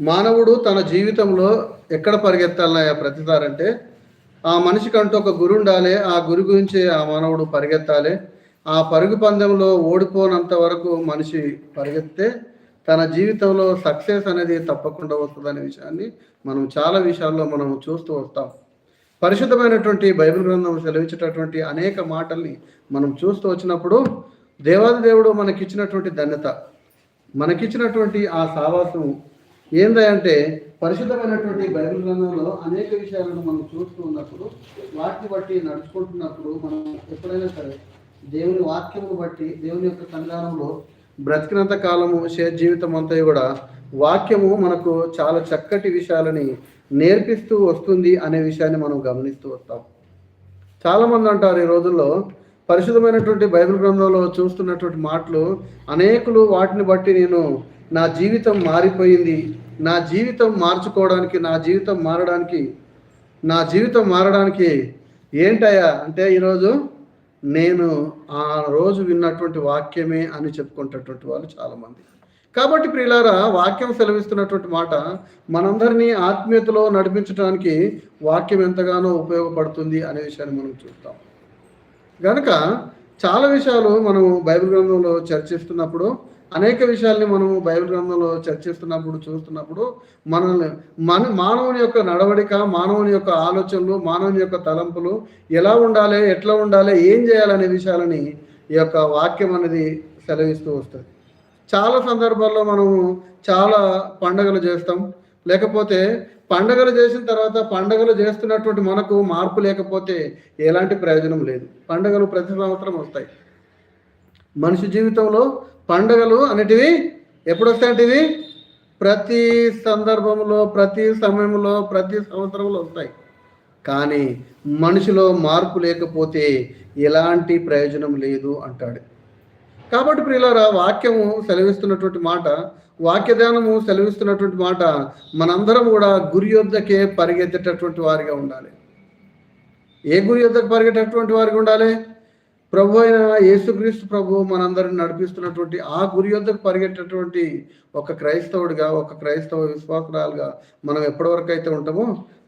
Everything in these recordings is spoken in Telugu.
మానవుడు తన జీవితంలో ఎక్కడ పరిగెత్తాలన్నాయా ప్రతిదారంటే ఆ మనిషికంటూ ఒక గురు ఉండాలి ఆ గురి గురించి ఆ మానవుడు పరిగెత్తాలి. ఆ పరుగు పందెంలో ఓడిపోనంత వరకు మనిషి పరిగెత్తే తన జీవితంలో సక్సెస్ అనేది తప్పకుండా వస్తుందనే విషయాన్ని మనం చాలా విషయాల్లో మనం చూస్తూ వస్తాం. పరిశుద్ధమైనటువంటి బైబిల్ గ్రంథం సెలవించేటటువంటి అనేక మాటల్ని మనం చూస్తూ వచ్చినప్పుడు దేవాది దేవుడు మనకిచ్చినటువంటి ధన్యత మనకిచ్చినటువంటి ఆ సావాసం ఏందంటే పరిశుద్ధమైనటువంటి బైబిల్ గ్రంథంలో అనేక విషయాలను మనం చూస్తూ ఉన్నప్పుడు వాటిని బట్టి నడుచుకుంటున్నప్పుడు మనం ఎప్పుడైనా సరే దేవుని వాక్యమును బట్టి దేవుని యొక్క సంధానంలో బ్రతికినంత కాలము శే జీవితం అంతా కూడా వాక్యము మనకు చాలా చక్కటి విషయాలని నేర్పిస్తూ వస్తుంది అనే విషయాన్ని మనం గమనిస్తూ వస్తాం. చాలామంది అంటారు ఈ రోజుల్లో పరిశుద్ధమైనటువంటి బైబిల్ గ్రంథంలో చూస్తున్నటువంటి మాటలు అనేకులు వాటిని బట్టి నేను నా జీవితం మారిపోయింది నా జీవితం మార్చుకోవడానికి నా జీవితం మారడానికి నా జీవితం మారడానికి ఏంటయ్యా అంటే ఈరోజు నేను ఆ రోజు విన్నటువంటి వాక్యమే అని చెప్పుకుంటున్నటువంటి వాళ్ళు చాలామంది. కాబట్టి ప్రియులారా వాక్యం సెలవిస్తున్నటువంటి మాట మనందరినీ ఆత్మీయతలో నడిపించడానికి వాక్యం ఎంతగానో ఉపయోగపడుతుంది అనే విషయాన్ని మనం చూస్తాం. కనుక చాలా విషయాలు మనం బైబిల్ గ్రంథంలో చర్చిస్తున్నప్పుడు అనేక విషయాల్ని మనం బైబిల్ గ్రంథంలో చర్చిస్తున్నప్పుడు చూస్తున్నప్పుడు మనల్ని మన మానవుని యొక్క నడవడిక మానవుని యొక్క ఆలోచనలు మానవుని యొక్క తలంపులు ఎలా ఉండాలి ఎట్లా ఉండాలి ఏం చేయాలనే విషయాలని ఈ యొక్క వాక్యం అనేది సెలవిస్తూ వస్తుంది. చాలా సందర్భాల్లో మనము చాలా పండగలు చేస్తాం. లేకపోతే పండగలు చేసిన తర్వాత పండగలు చేస్తున్నటువంటి మనకు మార్పు లేకపోతే ఎలాంటి ప్రయోజనం లేదు. పండగలు ప్రతి సంవత్సరం వస్తాయి. మనిషి జీవితంలో పండుగలు అనేటివి ఎప్పుడు వస్తాయంటివి ప్రతి సందర్భంలో ప్రతి సమయంలో ప్రతి సంవత్సరంలో వస్తాయి. కానీ మనిషిలో మార్పు లేకపోతే ఎలాంటి ప్రయోజనం లేదు అంటాడు. కాబట్టి ప్రియులారా వాక్యము సెలవిస్తున్నటువంటి మాట వాక్యదానము సెలవిస్తున్నటువంటి మాట మనందరం కూడా గురి యొద్దకే పరిగెత్తేటటువంటి వారిగా ఉండాలి. ఏ గురి యొద్దకు పరిగెట్టేటటువంటి వారిగా ఉండాలి? ప్రభు అయిన యేసుక్రీస్తు ప్రభు మనందరిని నడిపిస్తున్నటువంటి ఆ గురి యొద్దకు పరిగెట్టేటువంటి ఒక క్రైస్తవుడిగా ఒక క్రైస్తవ విశ్వాసరాలుగా మనం ఎప్పటివరకు అయితే ఉంటామో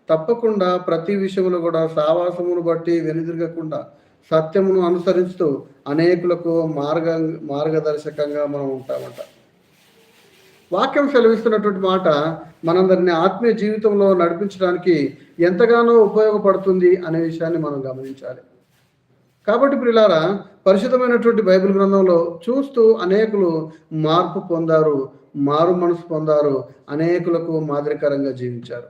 తప్పకుండా ప్రతి విషయంలో కూడా సావాసమును బట్టి వెనుదిరగకుండా సత్యమును అనుసరిస్తూ అనేకులకు మార్గ మార్గదర్శకంగా మనం ఉంటామంట. వాక్యం సెలవిస్తున్నటువంటి మాట మనందరిని ఆత్మీయ జీవితంలో నడిపించడానికి ఎంతగానో ఉపయోగపడుతుంది అనే విషయాన్ని మనం గమనించాలి. కాబట్టి ప్రిలారా పరిశుద్ధమైనటువంటి బైబిల్ గ్రంథంలో చూస్తూ అనేకులు మార్పు పొందారు మారు మనసు పొందారు అనేకులకు మాదిరికరంగా జీవించారు.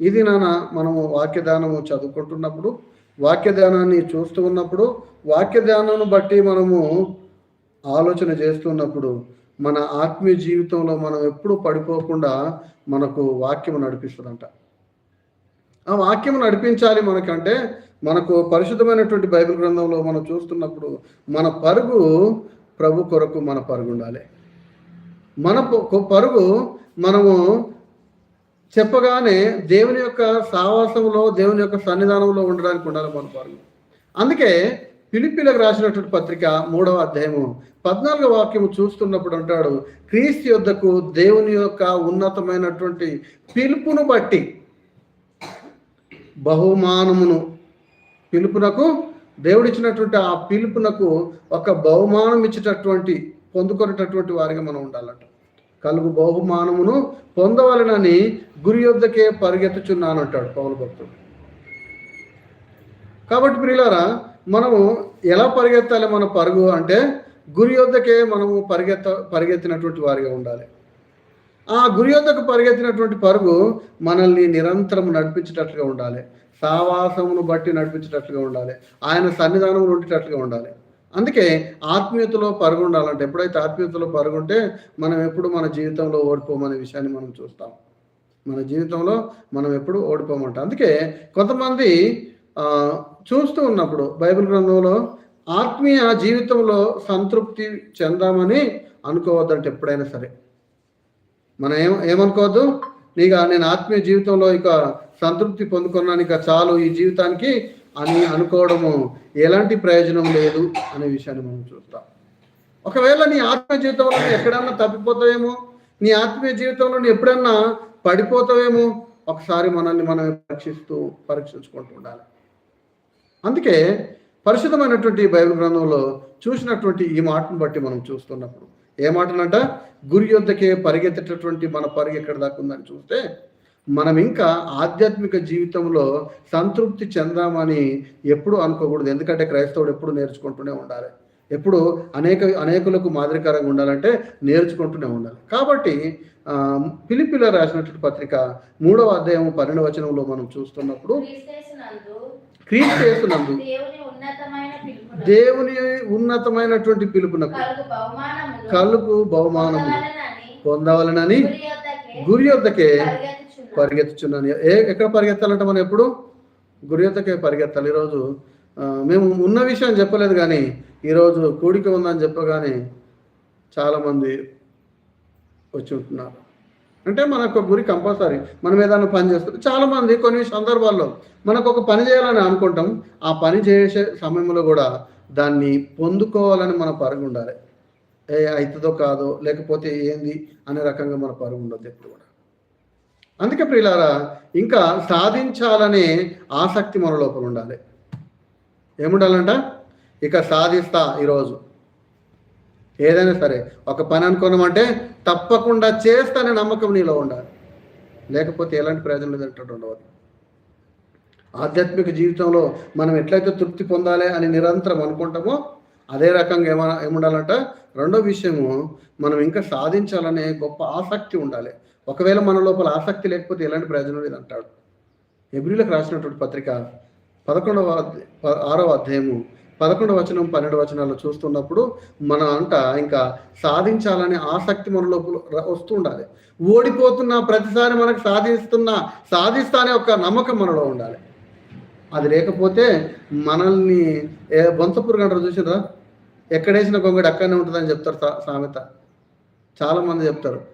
ఇది నాన్న మనము వాక్యదానము చదువుకుంటున్నప్పుడు వాక్యధ్యానాన్ని చూస్తూ ఉన్నప్పుడు వాక్యధ్యానాన్ని బట్టి మనము ఆలోచన చేస్తున్నప్పుడు మన ఆత్మీయ జీవితంలో మనం ఎప్పుడూ పడిపోకుండా మనకు వాక్యం నడిపిస్తుందంట. ఆ వాక్యం నడిపించాలి మనకంటే మనకు పరిశుద్ధమైనటువంటి బైబిల్ గ్రంథంలో మనం చూస్తున్నప్పుడు మన పరుగు ప్రభు కొరకు మన పరుగు ఉండాలి. మన పరుగు మనము చెప్పగానే దేవుని యొక్క సావాసంలో దేవుని యొక్క సన్నిధానంలో ఉండడానికి ఉండాలి మన పరుగు. అందుకే పిలిపిలకు రాసినటువంటి పత్రిక మూడవ అధ్యాయము పద్నాలుగో వాక్యము చూస్తున్నప్పుడు అంటాడు క్రీస్తు యొద్దకు దేవుని యొక్క ఉన్నతమైనటువంటి పిలుపును బట్టి బహుమానమును పిలుపునకు దేవుడిచ్చినటువంటి ఆ పిలుపునకు ఒక బహుమానం ఇచ్చేటటువంటి పొందుకునేటటువంటి వారిగా మనం ఉండాలంట. కలుగు బహుమానమును పొందవలనని గురి యొద్దకే పరిగెత్తుచున్నాను అంటాడు పౌరు భక్తుడు. కాబట్టి ప్రియులారా మనము ఎలా పరిగెత్తాలి మన పరుగు అంటే గురి యొద్దకే మనము పరిగెత్త పరిగెత్తినటువంటి వారిగా ఉండాలి. ఆ గురి యొద్దకు పరిగెత్తినటువంటి పరుగు మనల్ని నిరంతరం నడిపించేటట్లుగా ఉండాలి. సావాసమును బట్టి నడిపించేటట్లుగా ఉండాలి. ఆయన సన్నిధానంలో ఉండేటట్లుగా ఉండాలి. అందుకే ఆత్మీయతలో పరుగు ఉండాలంటే ఎప్పుడైతే ఆత్మీయతలో పరుగుంటే మనం ఎప్పుడు మన జీవితంలో ఓడిపోమనే విషయాన్ని మనం చూస్తాం. మన జీవితంలో మనం ఎప్పుడు ఓడిపోమంట. అందుకే కొంతమంది చూస్తూ ఉన్నప్పుడు బైబిల్ గ్రంథంలో ఆత్మీయ జీవితంలో సంతృప్తి చెందామని అనుకోవద్దంటే ఎప్పుడైనా సరే. మనం ఏం ఏమనుకోవద్దు? నీక నేను ఆత్మీయ జీవితంలో ఇక సంతృప్తి పొందుకున్నాను ఇక చాలు ఈ జీవితానికి అని అనుకోవడము ఎలాంటి ప్రయోజనం లేదు అనే విషయాన్ని మనం చూస్తాం. ఒకవేళ నీ ఆత్మీయ జీవితంలో ఎక్కడన్నా తప్పిపోతావేమో నీ ఆత్మీయ జీవితంలో ఎప్పుడన్నా పడిపోతావేమో ఒకసారి మనల్ని మనం పరీక్షిస్తూ పరీక్షించుకుంటూ ఉండాలి. అందుకే పరిశుద్ధమైనటువంటి బైబిల్ గ్రంథంలో చూసినటువంటి ఈ మాటను బట్టి మనం చూస్తున్నప్పుడు ఏ మాటనంట? గురి యొద్దకే పరిగెత్తేటటువంటి మన పరిగెక్కడ దాకా ఉందని చూస్తే మనం ఇంకా ఆధ్యాత్మిక జీవితంలో సంతృప్తి చెందామని ఎప్పుడు అనుకోకూడదు. ఎందుకంటే క్రైస్తవుడు ఎప్పుడు నేర్చుకుంటూనే ఉండాలి. ఎప్పుడు అనేక అనేకులకు మాదిరికరంగా ఉండాలంటే నేర్చుకుంటూనే ఉండాలి. కాబట్టి పిలిపిల రాసినటువంటి పత్రిక మూడవ అధ్యాయం పన్నెండవ వచనంలో మనం చూస్తున్నప్పుడు క్రీస్తేసునందు క్రీస్తు యేసునందు దేవుని ఉన్నతమైనటువంటి పిలుపునకు కలుగు బహుమానము పొందవలెనని గురి యొద్దకే పరిగెత్తుచున్నాను. ఏ ఎక్కడ పరిగెత్తాలంటే మనం ఎప్పుడు? గురి పరిగెత్తాలి. ఈరోజు మేము ఉన్న విషయం చెప్పలేదు కానీ ఈరోజు కూడిక ఉందని చెప్పగానే చాలామంది వచ్చి ఉంటున్నారు. అంటే మనకు గురి కంపల్సరీ. మనం ఏదైనా పని చేస్తారు చాలామంది కొన్ని సందర్భాల్లో మనకు ఒక పని చేయాలని అనుకుంటాం. ఆ పని చేసే సమయంలో కూడా దాన్ని పొందుకోవాలని మన పరుగు ఉండాలి. ఏ అవుతుందో కాదో లేకపోతే ఏంది అనే రకంగా మన పరుగు ఉండదు ఎప్పుడు కూడా. అందుకే ప్రియులారా ఇంకా సాధించాలనే ఆసక్తి మన లోపల ఉండాలి. ఏముండాలంట? ఇక సాధిస్తా ఈరోజు. ఏదైనా సరే ఒక పని అనుకున్నామంటే తప్పకుండా చేస్తానే నమ్మకం నీలో ఉండాలి. లేకపోతే ఎలాంటి ప్రయోజనం లేదంటే ఉండవు ఆధ్యాత్మిక జీవితంలో మనం ఎట్లయితే తృప్తి పొందాలి అని నిరంతరం అనుకుంటామో అదే రకంగా ఏమ ఏముండాలంట? రెండో విషయము మనం ఇంకా సాధించాలనే గొప్ప ఆసక్తి ఉండాలి. ఒకవేళ మన లోపల ఆసక్తి లేకపోతే ఎలాంటి ప్రయోజనం లేదు అంటాడు. ఎబ్రిలకు రాసినటువంటి పత్రిక పదకొండవ ఆరవ అధ్యాయము పదకొండు వచనం పన్నెండు వచనాలు చూస్తున్నప్పుడు మన అంట ఇంకా సాధించాలనే ఆసక్తి మన లోపల వస్తూ ఉండాలి. ఓడిపోతున్న ప్రతిసారి మనకు సాధిస్తున్న సాధిస్తానే ఒక నమ్మకం మనలో ఉండాలి. అది లేకపోతే మనల్ని ఏ బొంతపురుగు చూసినరా ఎక్కడేసిన గొంగడి అక్కడనే ఉంటుందని చెప్తారు సా- సామెత. చాలామంది చెప్తారు.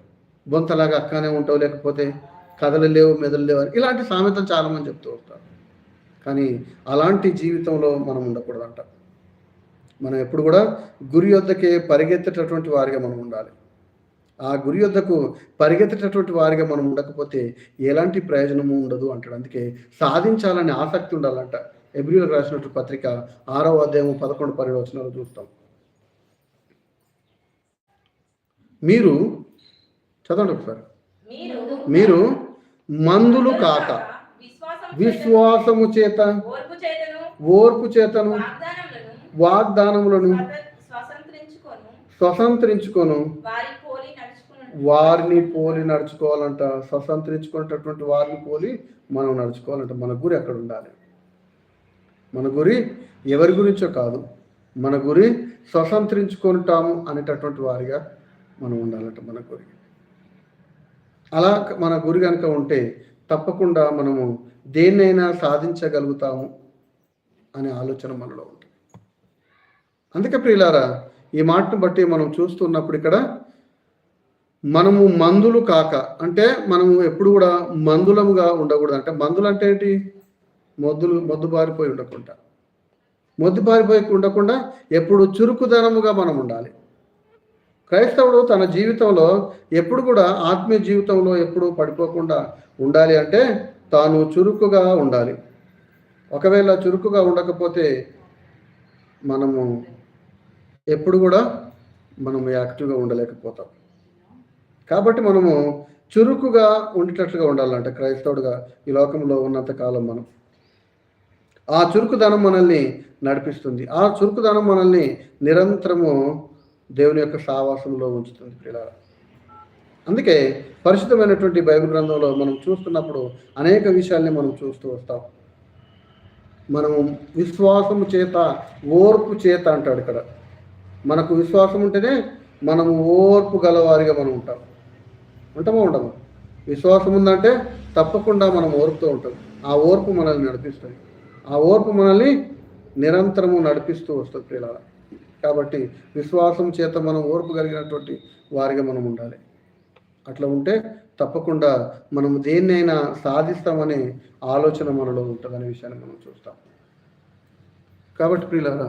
బొంతలాగా అక్కనే ఉంటావు లేకపోతే కథలు లేవు మెదలు లేవు అని. ఇలాంటి సామెతలు చాలా మంది చెప్తూ ఉంటారు. కానీ అలాంటి జీవితంలో మనం ఉండకూడదంట. మనం ఎప్పుడు కూడా గురి యొద్దకే పరిగెత్తేటటువంటి వారిగా మనం ఉండాలి. ఆ గురి యొద్దకు పరిగెత్తేటటువంటి వారిగా మనం ఉండకపోతే ఎలాంటి ప్రయోజనము ఉండదు అంటాడు. అందుకే సాధించాలనే ఆసక్తి ఉండాలంట. ఎబ్రిలకు రాసినటువంటి పత్రిక ఆరో అధ్యాయం పదకొండు పన్నెండు చూస్తాం. మీరు చదవండి ఒకసారి. మీరు మందులు కాక. విశ్వాసము చేత. ఓర్పు చేతను. వాగ్దానములను. వాగ్దానములను స్వత- స్వతంత్రించుకొను. వారిని పోలి నడుచుకోవాలంట. స్వతంత్రించుకునేటటువంటి వారిని పోలి మనం నడుచుకోవాలంట. మన గురి అక్కడ ఉండాలి. మన గురి ఎవరి గురించో కాదు. మన గురి స్వతంత్రించుకుంటాము అనేటటువంటి వారిగా మనం ఉండాలంట మన గురి అలా మన గురి కనుక ఉంటే తప్పకుండా మనము దేన్నైనా సాధించగలుగుతాము అనే ఆలోచన మనలో ఉంటుంది. అందుకే ప్రియులారా ఈ మాటను బట్టి మనం చూస్తున్నప్పుడు ఇక్కడ మనము మందులు కాక అంటే మనము ఎప్పుడు కూడా మందులముగా ఉండకూడదు. అంటే మందులు అంటే ఏంటి? మొద్దులు మొద్దు బారిపోయి ఉండకుండా. మొద్దు బారిపోయి ఉండకుండా ఎప్పుడు చురుకుదనముగా మనం ఉండాలి. క్రైస్తవుడు తన జీవితంలో ఎప్పుడు కూడా ఆత్మీయ జీవితంలో ఎప్పుడు పడిపోకుండా ఉండాలి అంటే తాను చురుకుగా ఉండాలి. ఒకవేళ చురుకుగా ఉండకపోతే మనము ఎప్పుడు కూడా మనము యాక్టివ్గా ఉండలేకపోతాం. కాబట్టి మనము చురుకుగా ఉండేటట్లుగా ఉండాలంట క్రైస్తవుడుగా ఈ లోకంలో ఉన్నంత కాలం మనం. ఆ చురుకుదనం మనల్ని నడిపిస్తుంది. ఆ చురుకుదనం మనల్ని నిరంతరము దేవుని యొక్క సావాసంలో ఉంచుతుంది పిల్లల అందుకే పరిశుద్ధమైనటువంటి బైబిల్ గ్రంథంలో మనం చూస్తున్నప్పుడు అనేక విషయాల్ని మనం చూస్తూ వస్తాం. మనం విశ్వాసము చేత ఓర్పు చేత అంటాడు ఇక్కడ. మనకు విశ్వాసం ఉంటేనే మనము ఓర్పు గలవారిగా మనం ఉంటాం. ఉంటామో ఉండము? విశ్వాసం ఉందంటే తప్పకుండా మనం ఓర్పుతో ఉంటాం. ఆ ఓర్పు మనల్ని నడిపిస్తుంది. ఆ ఓర్పు మనల్ని నిరంతరము నడిపిస్తూ వస్తుంది ప్రియుల కాబట్టి విశ్వాసం చేత మనం ఓర్పు కలిగినటువంటి వారిగా మనం ఉండాలి. అట్లా ఉంటే తప్పకుండా మనం దేన్నైనా సాధిస్తామనే ఆలోచన మనలో ఉంటుందనే విషయాన్ని మనం చూస్తాం. కాబట్టి ప్రియులారా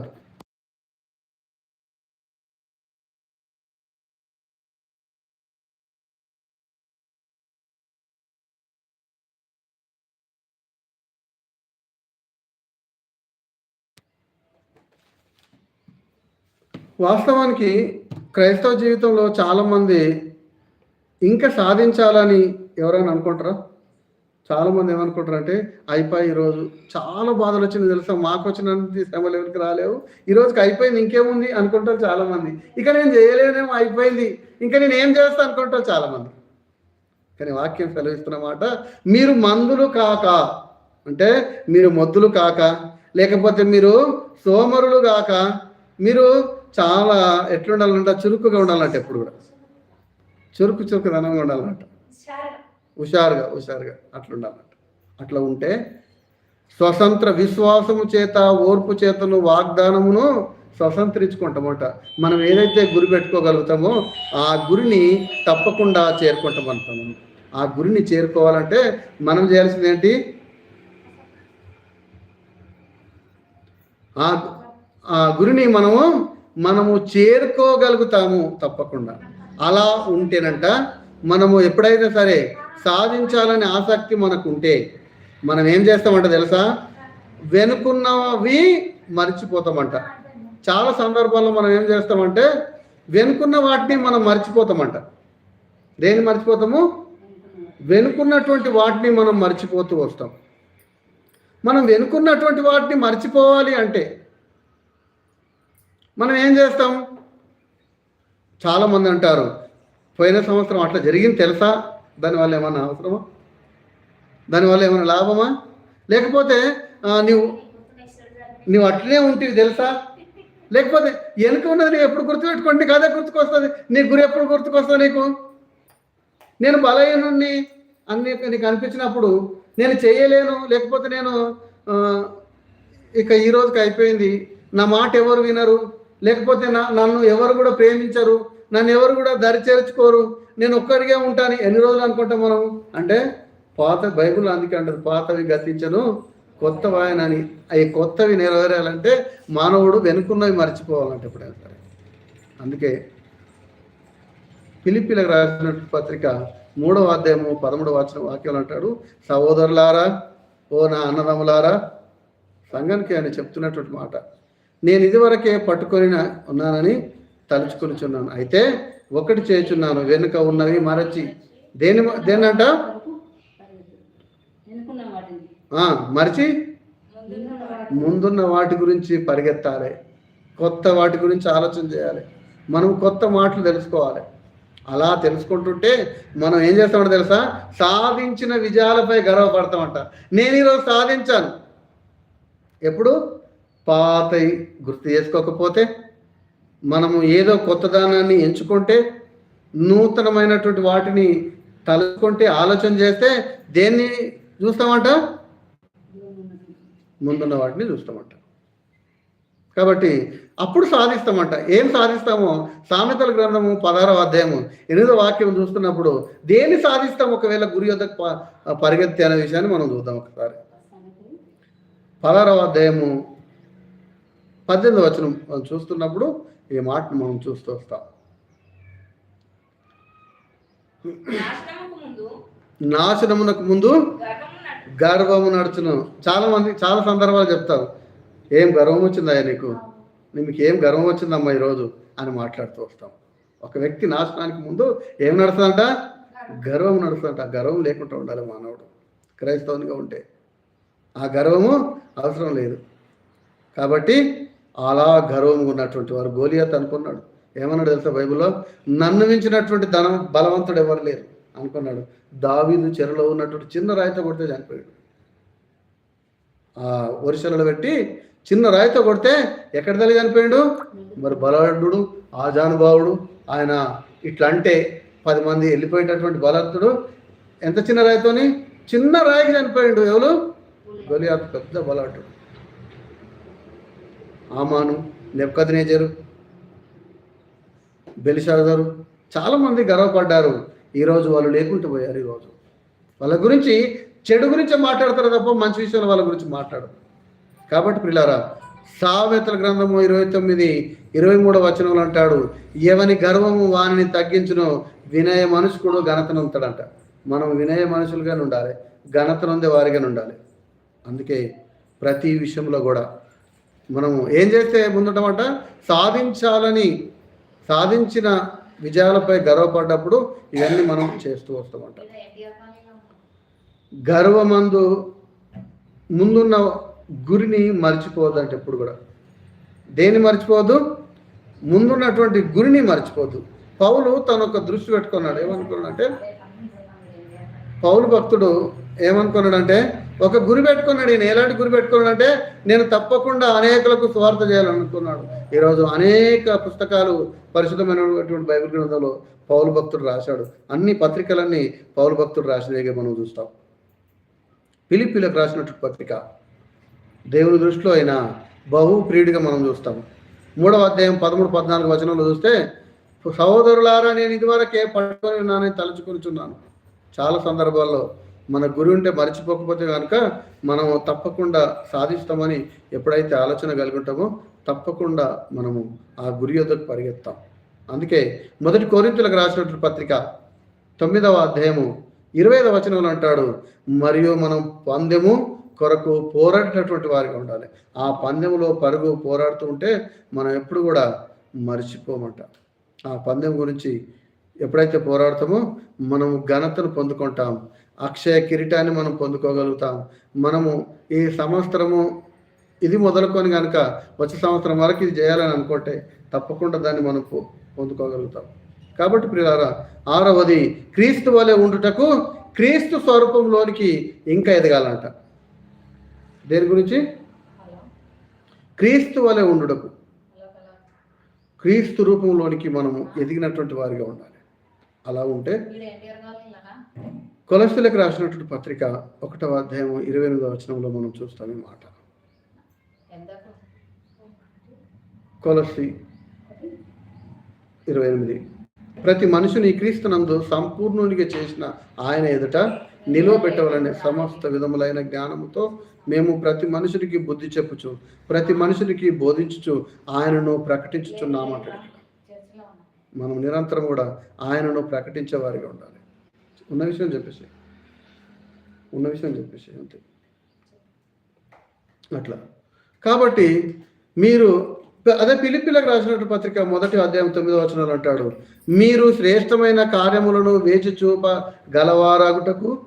వాస్తవానికి క్రైస్తవ జీవితంలో చాలామంది ఇంకా సాధించాలని ఎవరైనా అనుకుంటారా? చాలామంది ఏమనుకుంటారు అంటే అయిపోయి ఈరోజు చాలా బాధలు వచ్చింది తెలుసా? మాకు వచ్చినంత శ్రమలు ఎవరికి రాలేవు. ఈ రోజుకి అయిపోయింది ఇంకేముంది అనుకుంటారు చాలామంది. ఇక నేను చేయలేనేమో అయిపోయింది. ఇంకా నేను ఏం చేస్తా అనుకుంటారు చాలామంది. కానీ వాక్యం సెలవిస్తున్నమాట మీరు మందులు కాక అంటే మీరు మొద్దులు కాక లేకపోతే మీరు సోమరులు కాక మీరు చాలా ఎట్లుండాలంట? చురుకుగా ఉండాలంట ఎప్పుడు కూడా. చురుకు చురుకుదనంగా ఉండాలంట. హుషారుగా హుషారుగా అట్లా ఉండాలంట అట్లా ఉంటే స్వతంత్ర విశ్వాసము చేత ఓర్పు చేతను వాగ్దానమును స్వతంత్రించుకుంటామట. మనం ఏదైతే గురి పెట్టుకోగలుగుతామో ఆ గురిని తప్పకుండా చేరుకుంటామంటాము. ఆ గురిని చేరుకోవాలంటే మనం చేయాల్సింది ఏంటి? ఆ గురిని మనము మనము చేరుకోగలుగుతాము తప్పకుండా. అలా ఉంటేనంట మనము ఎప్పుడైనా సరే సాధించాలనే ఆసక్తి మనకు ఉంటే మనం ఏం చేస్తామంట తెలుసా? వెనుకున్నవి మర్చిపోతామంట. చాలా సందర్భాల్లో మనం ఏం చేస్తామంటే వెనుకున్న వాటిని మనం మర్చిపోతామంట. దేన్ని మర్చిపోతాము? వెనుకున్నటువంటి వాటిని మనం మర్చిపోతూ వస్తాం. మనం వెనుకున్నటువంటి వాటిని మర్చిపోవాలి అంటే మనం ఏం చేస్తాం? చాలామంది అంటారు పోయిన సంవత్సరం అట్లా జరిగింది తెలుసా? దానివల్ల ఏమన్నా అవసరమా? దానివల్ల ఏమైనా లాభమా? లేకపోతే ఆ, నీవు నువ్వు అట్లనే ఉంటివి తెలుసా? లేకపోతే వెనుక ఉన్నది నీవు ఎప్పుడు గుర్తుపెట్టుకోండి నీకు అదే గుర్తుకొస్తుంది. నీ గురి ఎప్పుడు గుర్తుకొస్తుంది నీకు? నేను బలహీనుణ్ణి అన్ని నీకు అనిపించినప్పుడు నేను చేయలేను లేకపోతే నేను ఇక ఈ రోజుకి అయిపోయింది. నా మాట ఎవరు వినరు? లేకపోతే నా నన్ను ఎవరు కూడా ప్రేమించరు నన్ను ఎవరు కూడా దరి చేర్చుకోరు నేను ఒక్కడిగే ఉంటాను ఎన్ని రోజులు అనుకుంటాం మనం అంటే పాత బైబిల్ అందుకే అంటారు పాతవి గతించను కొత్తవి ఆయన అని అవి కొత్తవి నెరవేరాలంటే మానవుడు వెనుకున్నవి మర్చిపోవాలంటే ఎప్పుడైనా సరే. అందుకే పిలిపిలకు రాసిన పత్రిక మూడవ అధ్యాయము పదమూడవ వచ్చిన వాక్యాలు అంటాడు సహోదరులారా ఓ నా అన్నదమ్ములారా సంఘానికి ఆయన చెప్తున్నటువంటి మాట నేను ఇదివరకే పట్టుకొని ఉన్నానని తలుచుకొనిచున్నాను. అయితే ఒకటి చేయుచున్నాను. వెనుక ఉన్నవి మరచి దేని దేనంట? మరచి? ముందున్న వాటి గురించి పరిగెత్తాలి. కొత్త వాటి గురించి ఆలోచన చేయాలి. మనం కొత్త మాటలు తెలుసుకోవాలి. అలా తెలుసుకుంటుంటే మనం ఏం చేస్తామంటే తెలుసా? సాధించిన విజయాలపై గర్వపడతామంట. నేను ఈరోజు సాధించాను. ఎప్పుడు? పాతవి గుర్తు చేసుకోకపోతే మనము ఏదో కొత్త దానాన్ని ఎంచుకుంటే నూతనమైనటువంటి వాటిని తలుచుకుంటే ఆలోచన చేస్తే దేన్ని చూస్తామంట? ముందున్న వాటిని చూస్తామంట. కాబట్టి అప్పుడు సాధిస్తామంట. ఏం సాధిస్తామో? సామెతల గ్రంథము పదహారవ అధ్యాయము ఎనిమిదో వాక్యం చూస్తున్నప్పుడు దేన్ని సాధిస్తాం? ఒకవేళ గురి యొద్దకు ప- పరిగెత్తి అనే విషయాన్ని మనం చూద్దాం ఒకసారి. పదహారవ అధ్యాయము పద్దెనిమిది వచనం మనం చూస్తున్నప్పుడు ఈ మాటను మనం చూస్తూ వస్తాం. నాశనమునకు ముందు గర్వము నడు గర్వము నడుచును. చాలా మంది చాలా సందర్భాలు చెప్తారు ఏం గర్వం వచ్చిందా నీకు? నీకు ఏం గర్వం వచ్చిందమ్మా ఈరోజు? అని మాట్లాడుతూ వస్తాం. ఒక వ్యక్తి నాశనానికి ముందు ఏం నడుస్తుందంట? గర్వం నడుస్తుందంట. గర్వం లేకుండా ఉండాలి మానవుడు. క్రైస్తవునిగా ఉంటే. ఆ గర్వము అవసరం లేదు. కాబట్టి అలా గర్వంగా ఉన్నటువంటి వారు గోలియత్ అనుకున్నాడు. ఏమన్నాడు తెలుసా బైబిల్లో? నన్ను మించినటువంటి ధనం బలవంతుడు ఎవరు లేరు అనుకున్నాడు. దావీదు చెరలో ఉన్నటువంటి చిన్న రాయితో కొడితే చనిపోయాడు. ఆ వరుసలలో పెట్టి చిన్న రాయితో కొడితే ఎక్కడ తల్లి చనిపోయాడు? మరి బలవంతుడు ఆజానుభావుడు ఆయన ఇట్లా అంటే పది మంది వెళ్ళిపోయేటటువంటి బలవంతుడు ఎంత చిన్న రాయితోని? చిన్న రాయికి చనిపోయాడు ఎవరు? గొలియాత్ పెద్ద బలవంతుడు. ఆమాను నెప్కదనేజరు బెలిషాజరు చాలామంది గర్వపడ్డారు. ఈరోజు వాళ్ళు లేకుండా పోయారు ఈరోజు వాళ్ళ గురించి చెడు గురించి మాట్లాడతారు తప్ప మంచి విషయాలు వాళ్ళ గురించి మాట్లాడరు. కాబట్టి పిల్లారా సావేతల గ్రంథము ఇరవై తొమ్మిది ఇరవై మూడవ వచనంలో అంటాడు ఎవని గర్వము వానిని తగ్గించును వినయ మనుషుకుడు ఘనతనంతాడంట. మనం వినయ మనుషులుగానే ఉండాలి ఘనతనుందే వారిగానే ఉండాలి. అందుకే ప్రతి విషయంలో కూడా మనము ఏం చేస్తే ముందుంటామంట? సాధించాలని సాధించిన విజయాలపై గర్వపడ్డప్పుడు ఇవన్నీ మనం చేస్తూ వస్తామంట. గర్వమందు ముందున్న గురిని మర్చిపోవద్దంట ఎప్పుడు కూడా. దేన్ని మర్చిపోవద్దు? ముందున్నటువంటి గురిని మర్చిపోదు పౌలు తన ఒక దృష్టి పెట్టుకున్నాడు. ఏమనుకున్నాడంటే పౌలు భక్తుడు ఏమనుకున్నాడంటే ఒక గురి పెట్టుకున్నాడు ఈయన ఎలాంటి గురి పెట్టుకున్నాడంటే నేను తప్పకుండా అనేకులకు స్వార్థ చేయాలనుకున్నాడు. ఈరోజు అనేక పుస్తకాలు పరిశుద్ధమైనటువంటి బైబిల్ గ్రంథంలో పౌలు భక్తుడు రాశాడు. అన్ని పత్రికలన్నీ పౌలు భక్తుడు రాసినవిగా మనం చూస్తాం. పిలిపిలకు రాసినటువంటి పత్రిక దేవుని దృష్టిలో ఆయన బహు ప్రియుడిగా మనం చూస్తాం. మూడవ అధ్యాయం పదమూడు పద్నాలుగు వచనంలో చూస్తే సహోదరులారా నేను ఇదివరకే పట్టుకొని ఉన్నానని తలుచుకుంటున్నాను చాలా సందర్భాల్లో మన గురి ఉంటే మర్చిపోకపోతే కనుక మనం తప్పకుండా సాధిస్తామని ఎప్పుడైతే ఆలోచన కలిగి ఉంటామో తప్పకుండా మనము ఆ గురి యొద్దకు పరిగెత్తాం. అందుకే మొదటి కోరింతలకు రాసినటువంటి పత్రిక తొమ్మిదవ అధ్యాయము ఇరవై ఐదవ వచనంలో అంటాడు మరియు మనం పందెము కొరకు పోరాడేటటువంటి వారికి ఉండాలి. ఆ పందెములో పరుగు పోరాడుతూ ఉంటే మనం ఎప్పుడు కూడా మర్చిపోమంట. ఆ పందెం గురించి ఎప్పుడైతే పోరాడతామో మనం ఘనతను పొందుకుంటాం అక్షయ కిరీటాన్ని మనం పొందుకోగలుగుతాం. మనము ఈ సంవత్సరము ఇది మొదలుకొని కనుక వచ్చే సంవత్సరం వరకు ఇది చేయాలని అనుకుంటే తప్పకుండా దాన్ని మనం పొందుకోగలుగుతాం. కాబట్టి ప్రియులారా ఆరవది క్రీస్తు వలె ఉండుటకు క్రీస్తు స్వరూపంలోనికి ఇంకా ఎదగాలంట. దేని గురించి? క్రీస్తు వలె ఉండుటకు. క్రీస్తు రూపంలోనికి మనము ఎదిగినటువంటి వారిగా ఉండాలి. అలా ఉంటే కొలస్తులకు రాసినటువంటి పత్రిక ఒకటవ అధ్యాయం ఇరవై ఎనిమిదవ వచనంలో మనం చూస్తాం ఈ మాట కొలసి ఇరవై ఎనిమిది. ప్రతి మనుషుని క్రీస్తునందు సంపూర్ణునిగా చేసిన ఆయన ఎదుట నిలువ పెట్టవలనే సమస్త విధములైన జ్ఞానముతో మేము ప్రతి మనుషునికి బుద్ధి చెప్పుచు ప్రతి మనుషునికి బోధించుచు ఆయనను ప్రకటించుచున్నామంట చర్చిలో ఉన్నా మనం నిరంతరం కూడా ఆయనను ప్రకటించే వారిగా ఉండాలి. ఉన్న విషయం చెప్పేసి. ఉన్న విషయం చెప్పేసి అంతే. అట్లా. కాబట్టి మీరు అదే పిలిపిలకు రాసినట్టు పత్రిక మొదటి అధ్యాయం తొమ్మిదో వచనాలు అంటాడు. మీరు శ్రేష్టమైన కార్యములను వేచి చూప గలవారాగుటకు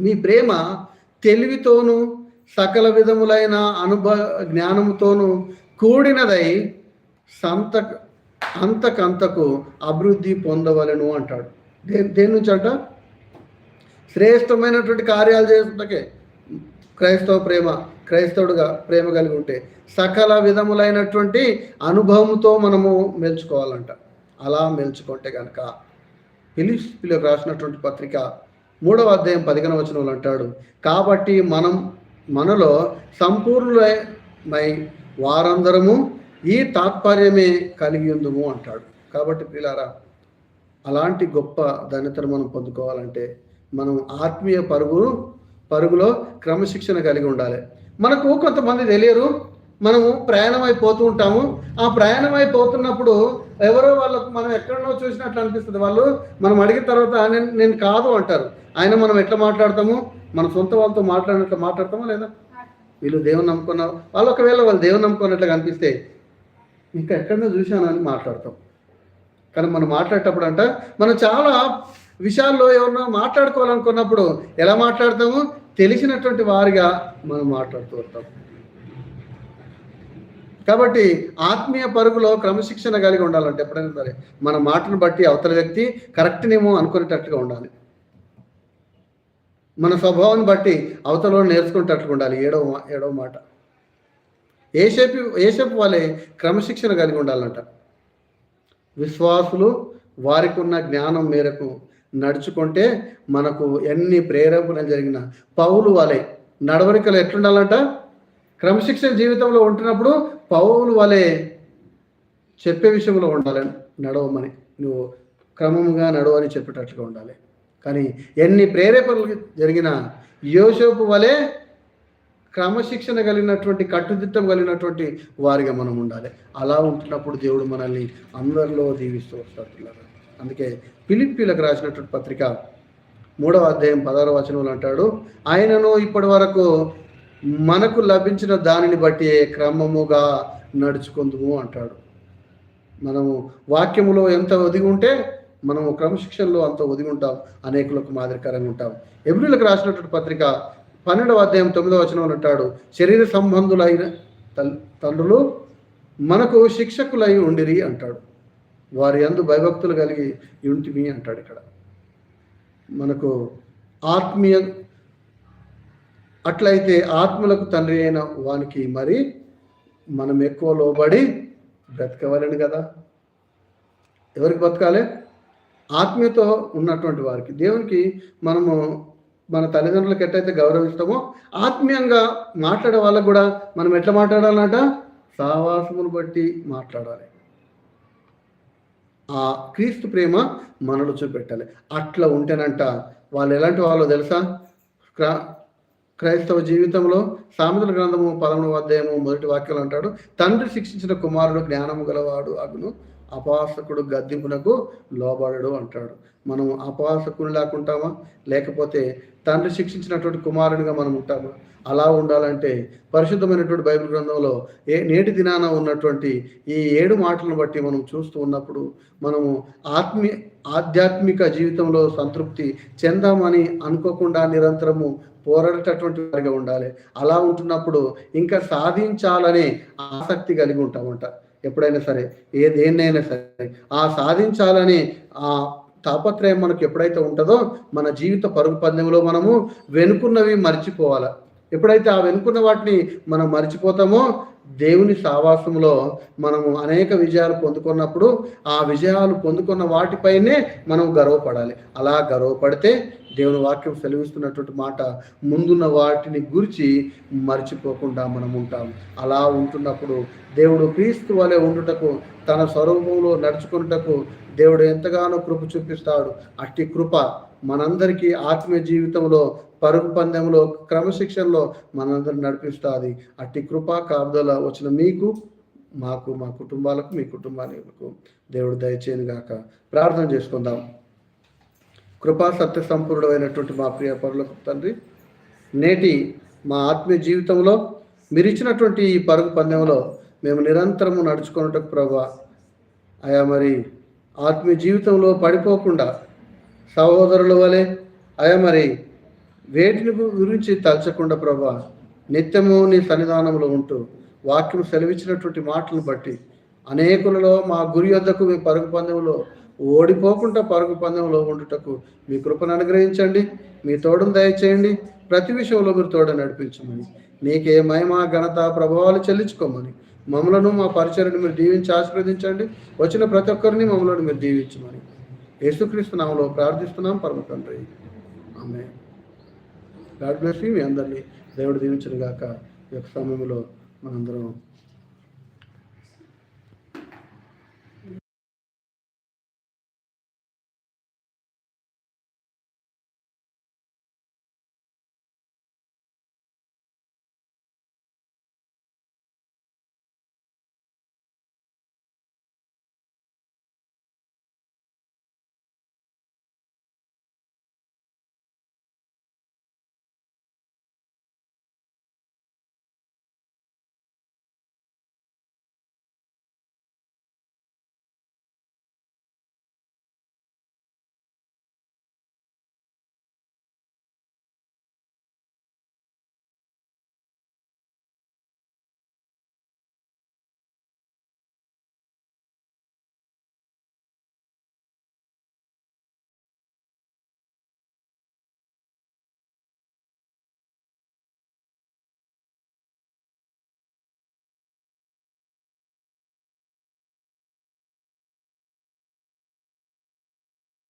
మీ ప్రేమ తెలివితోనూ సకల విధములైన అనుభవ జ్ఞానముతోనూ కూడినదై సంత అంతకంతకు అభివృద్ధి పొందవలను అంటాడు. దేని దేని నుంచి అంట శ్రేష్టమైనటువంటి కార్యాలు చేస్తుంటకే క్రైస్తవ ప్రేమ క్రైస్తవుడుగా ప్రేమ కలిగి ఉంటే సకల విధములైనటువంటి అనుభవంతో మనము మెలుచుకోవాలంట. అలా మెలుచుకుంటే కనుక పిలిపిలకు రాసినటువంటి పత్రిక మూడవ అధ్యాయం పదిహేను వచనంలో అంటాడు కాబట్టి మనం మనలో సంపూర్ణమై వారందరము ఈ తాత్పర్యమే కలిగి ఉందుము అంటాడు. కాబట్టి పిల్లారా అలాంటి గొప్ప ధన్యతను మనం పొందుకోవాలంటే మనం ఆత్మీయ పరుగు పరుగులో క్రమశిక్షణ కలిగి ఉండాలి. మనకు కొంతమంది తెలియరు మనము ప్రయాణం అయిపోతూ ఉంటాము. ఆ ప్రయాణం అయిపోతున్నప్పుడు ఎవరో వాళ్ళకు మనం ఎక్కడనో చూసినట్లు అనిపిస్తుంది. వాళ్ళు మనం అడిగిన తర్వాత నేను నేను కాదు అంటారు. ఆయన మనం ఎట్లా మాట్లాడతాము? మన సొంత వాళ్ళతో మాట్లాడినట్లు మాట్లాడతామా లేదా? వీళ్ళు దేవుని నమ్ముకున్న వాళ్ళు ఒకవేళ వాళ్ళు దేవుని నమ్ముకున్నట్లుగా అనిపిస్తే ఇంకా ఎక్కడన్నా చూశాను అని మాట్లాడతాం. కానీ మనం మాట్లాడేటప్పుడు అంట మనం చాలా విషయాల్లో ఎవరన్నా మాట్లాడుకోవాలనుకున్నప్పుడు ఎలా మాట్లాడతాము? తెలిసినటువంటి వారిగా మనం మాట్లాడుతూ ఉంటాం. కాబట్టి ఆత్మీయ పరుగులో క్రమశిక్షణ కలిగి ఉండాలంటే ఎప్పుడైనా సరే మన మాటను బట్టి అవతల వ్యక్తి కరెక్ట్నేమో అనుకునేటట్టుగా ఉండాలి. మన స్వభావాన్ని బట్టి అవతలలో నేర్చుకునేటట్టుగా ఉండాలి. ఏడవ మా- ఏడవ మాట. ఏసేపు ఏసేపు వాళ్ళే క్రమశిక్షణ కలిగి ఉండాలంట. విశ్వాసులు వారికి ఉన్న జ్ఞానం మేరకు నడుచుకుంటే మనకు ఎన్ని ప్రేరేపణలు జరిగిన పౌలు వలె నడవడికలు ఎట్లుండాలంట? క్రమశిక్షణ జీవితంలో ఉంటున్నప్పుడు పౌలు వలె చెప్పే విషయంలో ఉండాలి నడవమని నువ్వు క్రమంగా నడవని చెప్పేటట్లుగా ఉండాలి. కానీ ఎన్ని ప్రేరేపణలు జరిగిన యోసేపు వలె క్రమశిక్షణ కలిగినటువంటి కట్టుదిట్టం కలిగినటువంటి వారిగా మనం ఉండాలి. అలా ఉంటున్నప్పుడు దేవుడు మనల్ని అందరిలో దీవిస్తూ వస్తాడు అందుకే పిలిపిలకు రాసినటువంటి పత్రిక మూడవ అధ్యాయం పదహార వచనంలో అంటాడు ఆయనను ఇప్పటి వరకు మనకు లభించిన దానిని బట్టి క్రమముగా నడుచుకుందుము అంటాడు. మనము వాక్యములో ఎంత ఒదిగి ఉంటే మనము క్రమశిక్షణలో అంత ఒదిగి ఉంటాం అనేకులకు మాదిరికరంగా ఉంటాం. ఎబ్రిలకు రాసినటువంటి పత్రిక పన్నెండవ అధ్యాయం తొమ్మిదవ వచనంలో అంటాడు శరీర సంబంధులైన తల్- తండ్రులు మనకు శిక్షకులై ఉండిరి అంటాడు. వారి అందు భయభక్తులు కలిగి ఉంటిమి అంటాడు ఇక్కడ. మనకు ఆత్మీయ అట్లయితే ఆత్మలకు తండ్రి అయిన వానికి మరి మనం ఎక్కువ లోబడి బ్రతకవలని కదా. ఎవరికి బతకాలి ఆత్మీయతో ఉన్నటువంటి వారికి. దేవునికి మనము మన తల్లిదండ్రులకు ఎట్టయితే గౌరవిస్తామో ఆత్మీయంగా మాట్లాడే వాళ్ళకు కూడా మనం ఎట్లా మాట్లాడాలంట? సావాసమును బట్టి మాట్లాడాలి. ఆ క్రీస్తు ప్రేమ మనలో చూపెట్టాలి. అట్లా ఉంటేనంట వాళ్ళు ఎలాంటి వాళ్ళు తెలుసా? క్రా- క్రైస్తవ జీవితంలో సామెతల గ్రంథము పదమూడవ అధ్యాయము మొదటి వాక్యాలు అంటాడు తండ్రి శిక్షించిన కుమారుడు జ్ఞానము గలవాడు అగును. అపాసకుడు గద్దింపునకు లోబడడు అంటాడు. మనం అపాసకుని లేకుంటామా లేకపోతే తండ్రి శిక్షించినటువంటి కుమారునిగా మనం ఉంటామా? అలా ఉండాలంటే పరిశుద్ధమైనటువంటి బైబిల్ గ్రంథంలో ఏ నేటి దినాన ఉన్నటువంటి ఈ ఏడు మాటలను బట్టి మనం చూస్తూ ఉన్నప్పుడు మనము ఆత్మీ ఆధ్యాత్మిక జీవితంలో సంతృప్తి చెందామని అనుకోకుండా నిరంతరము పోరాడేటటువంటి వారిగా ఉండాలి. అలా ఉంటున్నప్పుడు ఇంకా సాధించాలనే ఆసక్తి కలిగి ఉంటామంట. ఎప్పుడైనా సరే ఏ దేన్నైనా సరే. ఆ సాధించాలని ఆ తాపత్రయం మనకు ఎప్పుడైతే ఉంటుందో మన జీవిత పరుగు పందెంలో మనము వెనుకున్నవి మర్చిపోవాలి. ఎప్పుడైతే ఆ వెనుకున్న వాటిని మనం మర్చిపోతామో దేవుని సావాసంలో మనము అనేక విజయాలు పొందుకున్నప్పుడు ఆ విజయాలు పొందుకున్న వాటిపైనే మనం గర్వపడాలి. అలా గర్వపడితే దేవుని వాక్యం సెలవిస్తున్నటువంటి మాట ముందున్న వాటిని గురించి మర్చిపోకుండా మనం ఉంటాం. అలా ఉంటున్నప్పుడు దేవుడు క్రీస్తు వలె ఉండుటకు తన స్వరూపంలో నడుచుకున్నటకు దేవుడు ఎంతగానో కృప చూపిస్తాడు. అట్టి కృప మనందరికీ ఆత్మీయ జీవితంలో పరుగు పందెంలో క్రమశిక్షణలో మనందరిని నడిపిస్తుంది. అట్టి కృప కాపుదల వచ్చిన మీకు మాకు మా కుటుంబాలకు మీ కుటుంబాలకు దేవుడు దయచేయను గాక ప్రార్థన చేసుకుందాం. కృపా సత్య సంపూర్ణమైనటువంటి మా ప్రియ పరులకు తండ్రి. నేటి మా ఆత్మీయ జీవితంలో మీరు ఇచ్చినటువంటి ఈ పరుగు పందెంలో మేము నిరంతరము నడుచుకున్నట్టు ప్రభా అయా మరి ఆత్మీయ జీవితంలో పడిపోకుండా సహోదరుల వలె అయా మరి వేటిని గురించి తలచకుండా ప్రభా నిత్యము నీ సన్నిధానంలో ఉంటూ వాక్యం సెలవిచ్చినటువంటి మాటలను బట్టి అనేకులలో మా గురి వద్దకు మీ పరుగు పందెంలో ఓడిపోకుండా పరుగు పందెంలో ఉండుటకు మీ కృపను అనుగ్రహించండి. మీ తోడును దయచేయండి. ప్రతి విషయంలో మీరు తోడు నడిపించమని. నీకే మహిమ ఘనత ప్రభావాలు చెల్లించుకోమని. మమ్మలను మా పరిచయను మీరు దీవించి ఆశీర్వదించండి. వచ్చిన ప్రతి ఒక్కరిని మమ్మల్ని మీరు దీవించమని. యేసుక్రీస్తు నామలో ప్రార్థిస్తున్నాం. పరమ తండ్రి. ఆమె గాడ్ బ్లెస్ మీ అందరినీ. దేవుడు దీవించను గాక ఈ యొక్క సమయంలో మనందరం